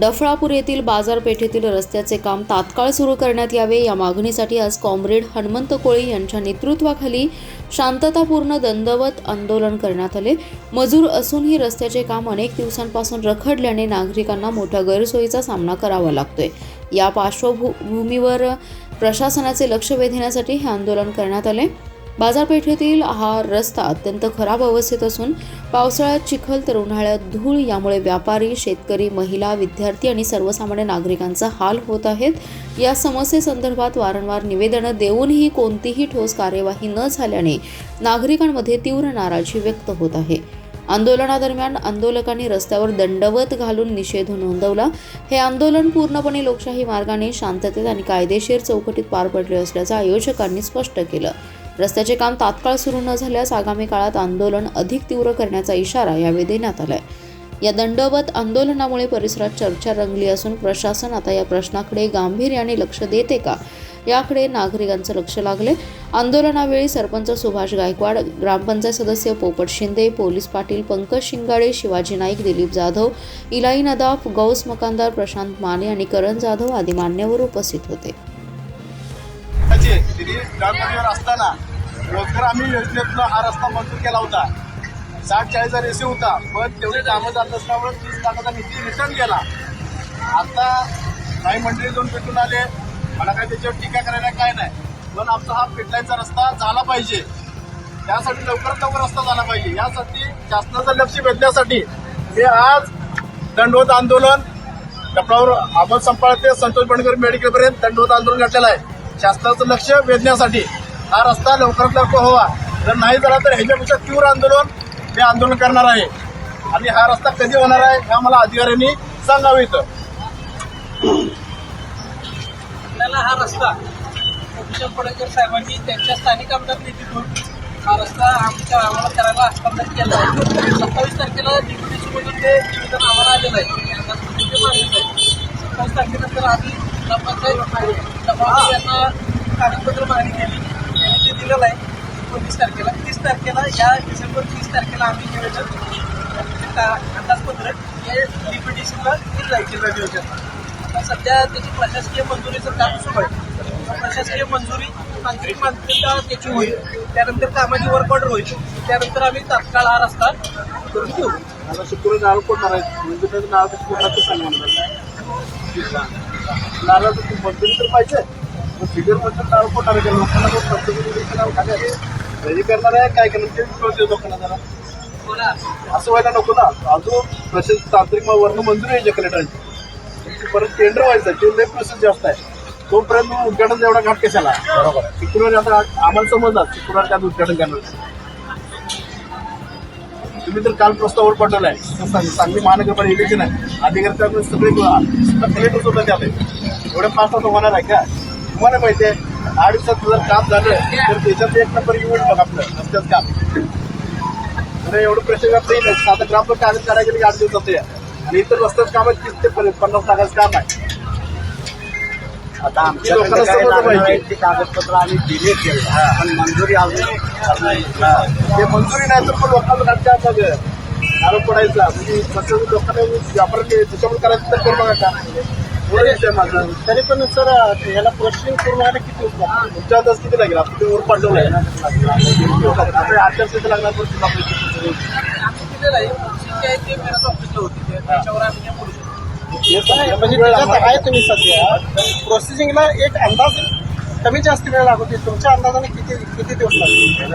डफळापूर येथील बाजारपेठेतील रस्त्याचे काम तात्काळ सुरू करण्यात यावे या मागणीसाठी आज कॉम्रेड हनुमंत कोळी यांच्या नेतृत्वाखाली शांततापूर्ण दंडवत आंदोलन करण्यात आले. मजूर असूनही रस्त्याचे काम अनेक दिवसांपासून रखडल्याने नागरिकांना मोठ्या गैरसोयीचा सामना करावा लागतोय. या पार्श्वभूमीवर प्रशासनाचे लक्ष वेधण्यासाठी हे आंदोलन करण्यात आले. बाजारपेठेतील हा रस्ता अत्यंत खराब अवस्थेत असून पावसाळ्यात चिखल तर उन्हाळ्यात धूळ यामुळे व्यापारी शेतकरी महिला विद्यार्थी आणि सर्वसामान्य नागरिकांचा हाल होत आहेत. या समस्येसंदर्भात वारंवार निवेदनं देऊनही कोणतीही ठोस कार्यवाही न झाल्याने नागरिकांमध्ये तीव्र नाराजी व्यक्त होत आहे. आंदोलनादरम्यान आंदोलकांनी रस्त्यावर दंडवत घालून निषेध नोंदवला. हे आंदोलन पूर्णपणे लोकशाही मार्गाने शांततेत आणि कायदेशीर चौकटीत पार पडले असल्याचं आयोजकांनी स्पष्ट केलं. रस्त्याचे काम तात्काळ सुरू न झाल्यास आगामी काळात आंदोलन अधिक तीव्र करण्याचा इशारा यावेळी देण्यात आलाय. या दंडवत आंदोलनामुळे परिसरात चर्चा रंगली असून प्रशासन आता या प्रश्नाकडे गांभीर्याने लक्ष देते का? याकडे नागरिकांचं लक्ष लागले. आंदोलनावेळी सरपंच सुभाष गायकवाड ग्रामपंचायत सदस्य पोपट शिंदे पोलीस पाटील पंकज शिंगाडे शिवाजी नाईक दिलीप जाधव इलाई नदाफ गौस मकानदार प्रशांत माने आणि करण जाधव आदी मान्यवर उपस्थित होते. ग्रामपंचायतीवर असताना रोजगार आम्ही योजनेतनं हा रस्ता मंजूर केला होता. साठ चाळीस हजार एसी होता पण तेवढी कामं जात असल्यामुळे तीस लाखाचा निधी रिटर्न गेला. आता काही मंडळी जाऊन भेटून आले मला काय त्याच्यावर टीका करायला काय नाही. पण आमचा हा पेटलायचा रस्ता झाला पाहिजे. त्यासाठी लवकरात लवकर रस्ता झाला पाहिजे. यासाठी शासनाचं लक्ष वेधण्यासाठी मी आज दंडवत आंदोलन डपडावर आपण संपाळ ते संतोष बणकर मेडिकलपर्यंत दंडवत आंदोलन घातलेलं आहे. शासनाचं लक्ष वेधण्यासाठी हा रस्ता लवकरात लवकर व्हावा जर नाही झाला तर ह्याच्यापेक्षा तीव्र आंदोलन हे आंदोलन करणार आहे. आणि हा रस्ता कधी होणार आहे हे आम्हाला अधिकाऱ्यांनी सांगावं इथं. आपल्याला हा रस्ता भूषण पडळकर साहेबांनी त्यांच्या स्थानिक आमदार निधीतून हा रस्ता आमच्या आम्हाला करायला हस्तांतरित केला आहे. सत्तावीस तारखेला डिप्युटेशनमधून ते निवेदन आम्हाला आलेलं आहे त्यांना ते मान्य सत्तावीस तारखेनंतर आम्ही यांना कागदपत्र मागणी केली. त्यांनी ते दिलेलं आहे एकोणतीस तारखेला. तीस तारखेला या डिसेंबर तीस तारखेला आम्ही निवेदन का- अंदाजपत्रक हे डिप्युटेशनला दिलं जाईल जिल्हा नियोजन सध्या त्याची प्रशासकीय मंजुरीचं काम सुरू आहे प्रशासकीय मंजुरी तांत्रिक मान्यता त्याची होईल. त्यानंतर कामाची वर्क ऑर्डर होईल. त्यानंतर आम्ही तात्काळ हा रस्ता करून घेऊ. आता नाव कोण फोडणार आहे म्हणजे त्याचं नाव कोणाचं सांगणार ते सांगा नारळाचं मंजुरी तर पाहिजे. फिगरमध्ये नारळ फोडणार आहे का लोकांना प्रत्येक नाव खाली आहे. करणार आहे काय करणार? ते कळते लोकांना जरा. असं व्हायला नको ना. अजून प्रशासन तांत्रिक वर्ण मंजुरी आहे कलेक्टरांची परत टेंडर व्हायचं. ते लय प्रोसेस जास्त आहे. तोपर्यंत उद्घाटन एवढा घाट कशाला? बरोबर. शुक्रवारी आता आम्हाला समजणार शुक्रवार त्यात उद्घाटन करणार. तुम्ही तर काल प्रस्तावावर पाठवला आहे सांगली महानगरपालिकेचे नाही आहे. अधिकारी त्यामुळे सगळे कलेक्टर सुद्धा त्यात एवढ्या पाच तास होणार आहे का? तुम्हाला माहिती आहे आठ दिवसात जर काम झालं तर त्याच्यात एक नंबर येऊन बघ आपलं रस्त्यात काम. तर एवढं प्रेशर व्याप्त येईल सात ग्रामवर कागद काढायला गेले आठ दिवसात आहे. आणि इतर रस्त्यात काम आहे तीस ते पन्नास लाखाचं काम आहे. आता लोकांना आमच्याकडे काय लागणार पाहिजे. आहे ते कागदपत्र आम्ही दिले केलं. पण मंजुरी अजून ते मंजुरी नाही तर पण लोकांना घाटच्या मग नारळ पडायचा. म्हणजे कसं लोकांना व्यापार त्याच्यामुळे करायचं तर करू बघा का तरी पण सर याला प्रोसेसिंग पूर्ण व्हायला किती? तुमच्या हातात किती लागेल? आपण ते वर पाठवलं आहे. आता आचारसंहिता लागणार पण तुला पैसे आम्ही दिलेलं आहे जे आहे ते मेरा ऑफिसला होती. त्याच्यावर आम्ही म्हणजे त्याच्यात आहे तुम्ही सध्या. प्रोसेसिंगला एक अंदाज कमी जास्त वेळ लागतो तुमच्या अंदाजाने किती किती दिवस लागतील?